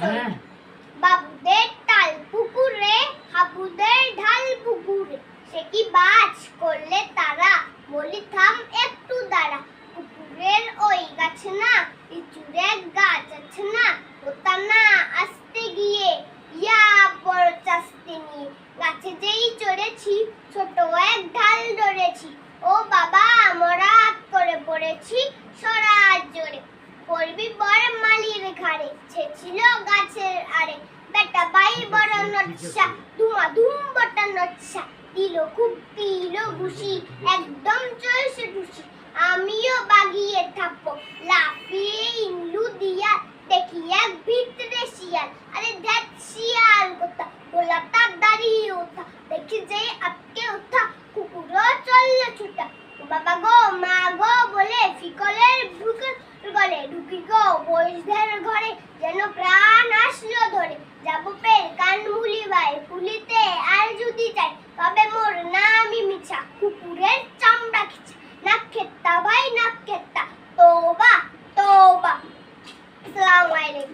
হ্যাঁ। বাবুদের তাল পুকুরে হাবুদের ঢাল পুকুরে। সে কি বাজ করলে তারা? বলি থাম একটু দাঁড়া। পুকুরের ওই গাছে না লিচুরের গাছ আছে না ওটা না আসতে গিয়ে। ইয়া বড় চাস্তে নিয়ে। গাছে যেই চড়েছি ছোট এক ঢাল ধরেছি। ও বাবা আমরা হাত করে পড়েছি সরাজ জোরে। বড় নচ্ছা ধুমা ধুম বটা নচ্ছা দিল খুব দিল ঘুষি, একদম চলছে ঢুসি আমিও বাগিয়ে থাকব, লাফিয়ে ইংলু দিয়া দেখি এক ভিতরে শিয়াল আরে দেখ শিয়াল কোথা গোলাটা দাঁড়িয়ে ওঠা। দেখি যে আটকে ওঠা, কুকুরও চললে ছুটা। বাবা গো, মা গো বলে ফিকলের ভুকল গলে, ঢুকি গো বৈশদের ঘরে, যেন প্রাণ কুকুরের চামড়া খেছে না খেতা ভাই না খেতা তোবা তোবা। আসসালামু আলাইকুম।